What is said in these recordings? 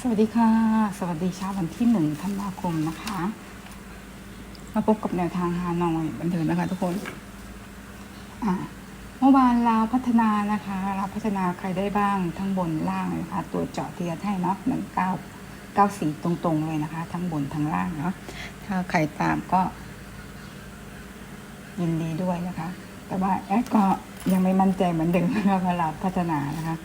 สวัสดีค่ะ สวัสดีเช้าวันที่หนึ่งธันวาคมนะคะ มาพบกับแนวทางฮานอยบันเทิงนะคะทุกคนอ่าเมื่อวานลาวพัฒนานะคะลาวพัฒนาใครได้บ้างทั้งบนล่างเลยนะคะ ตัวเจาะเทียร์ให้เนาะหนึ่งเก้าเก้าสีตรงๆเลยนะคะ ทั้งบนทั้งล่างเนาะถ้าใครตามก็ ยินดีด้วยนะคะ แต่ว่าแอดก็ยังไม่มั่นใจเหมือนเดิมนะคะว่าลาวพัฒนานะคะ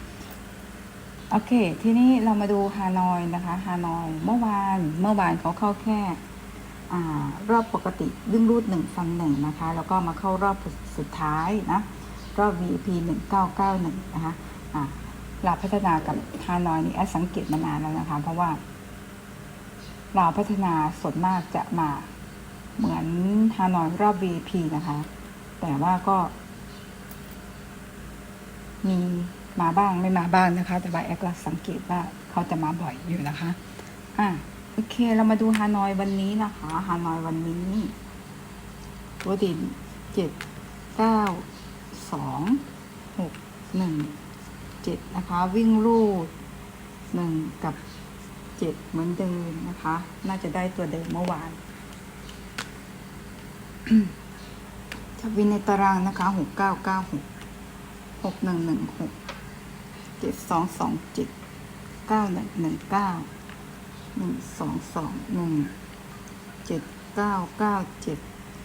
โอเค ทีนี้เรามาดูฮานอยนะคะฮานอยเมื่อวานเมื่อวานเขาเข้าแค่อรอบปกติดึงรูดหนึ่งฟันหนึ่งนะคะ แล้วก็มาเข้ารอบสุดท้ายนะรอบ VP หนึ่งเก้าเก้าหนึ่งนะคะอ่าเราพัฒนากับฮานอยนี่แอดสังเกตมานานแล้วนะคะ เพราะว่า เราพัฒนาส่วนมากจะมาเหมือนฮานอยรอบ VP นะคะ แต่ว่าก็มี มาบ้างไม่มาบ้างนะคะ แต่ว่าแอดก็สังเกตว่าเขาจะมาบ่อยอยู่นะคะ อะโอเค เรามาดูฮานอยวันนี้นะคะฮานอยวันนี้ตัวด่นเจ็ดเก้าสองหกหนึ่งเจ็ดนะคะ วิ่งรูดหนึ่งกับเจ็ดเหมือนเดิมนะคะ น่าจะได้ตัวเดิมเมื่อวานจะวินในตารางนะคะหกเก้าเก้าหกหกหนึ่งหนึ่งหก เจ็ดสองสองเจ็ดเก้าหนึ่งหนึ่งเก้าหนึ่งสองสองหนึ่งเจ็ดเก้าเก้าเจ็ด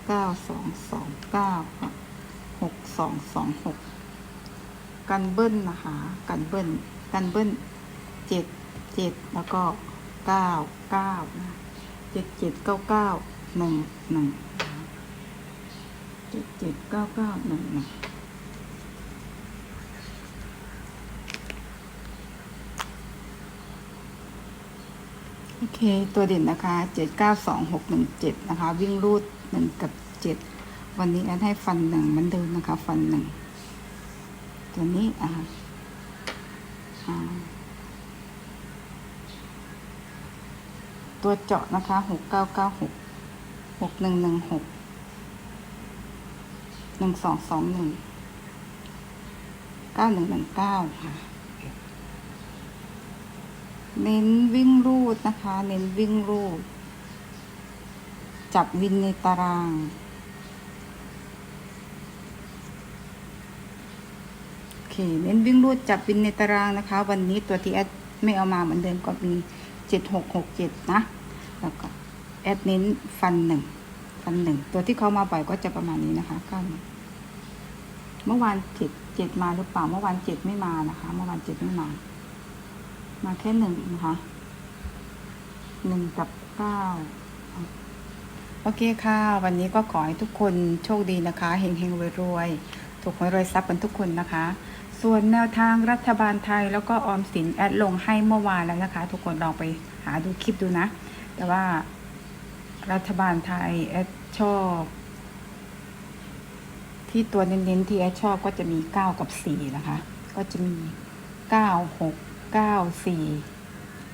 เก้าสองสองเก้าหกสองสองหกกันเบิ้ลนะคะกันเบิ้ลกันเบิ้ลเจ็ดเจ็ดแล้วก็เก้าเก้านะเจ็ดเจ็ดเก้าเก้าหนึ่งหนึ่งเจ็ดเจ็ดเก้าเก้าหนึ่งหนึ่ง โอเค ตัวเด่นนะคะเจ็ดเก้าสองหกหนึ่งเจ็ดนะคะ วิ่งรูดหนึ่งกับเจ็ดวันนี้แอดให้ฟันหนึ่งมือนเดิมนะคะ ฟันหนึ่งตัวนี้อ่าอ่าตัวเจาะนะคะหกเก้าเก้าหกหกหนึ่งหนึ่งหกหนึ่งสองสองหนึ่งเก้าหนึ่งหนึ่งเก้าค่ะ เน้นวิ่งรูดนะคะ เน้นวิ่งรูด จับวินในตาราง โอเค เน้นวิ่งรูดจับวินในตารางนะคะ วันนี้ตัวที่แอดไม่เอามาเหมือนเดิมก็มีเจ็ดหกหกเจ็ดนะ แล้วก็แอดเน้นฟันหนึ่งฟันหนึ่งตัวที่เขามาบ่อยก็จะประมาณนี้นะคะก้าหนึ่งเมื่อวานเจ็ดเจ็ดมาหรือเปล่า เมื่อวานเจ็ดไม่มานะคะ เมื่อวานเจ็ดไม่มา มาแค่หนึ่งนะคะหนึ่งกับเก้าโอเคค่ะ วันนี้ก็ขอให้ทุกคนโชคดีนะคะเฮงเฮงรวยรวยถูกหวยรวยทรัพย์กันทุกคนนะคะ ส่วนแนวทางรัฐบาลไทยแล้วก็ออมสินแอดลงให้เมื่อวานแล้วนะคะ ทุกคนลองไปหาดูคลิปดูนะ แต่ว่ารัฐบาลไทยแอดชอบ ที่ตัวเน้นๆที่แอดชอบก็จะมีเก้ากับสี่นะคะ ก็จะมีเก้าหกเก้าสี่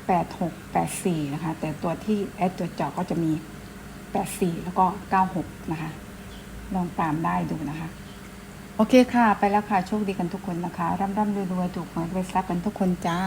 แปดหกแปดสี่นะคะ แต่ตัวที่แอดตัวจอก็จะมีแปดสี่แล้วก็เก้าหกนะคะ ลองตามได้ดูนะคะ โอเคค่ะ ไปแล้วค่ะ โชคดีกันทุกคนนะคะ ร่ำร่ำรวยรวยถูกหวยรวยทรัพย์กันทุกคนจ้า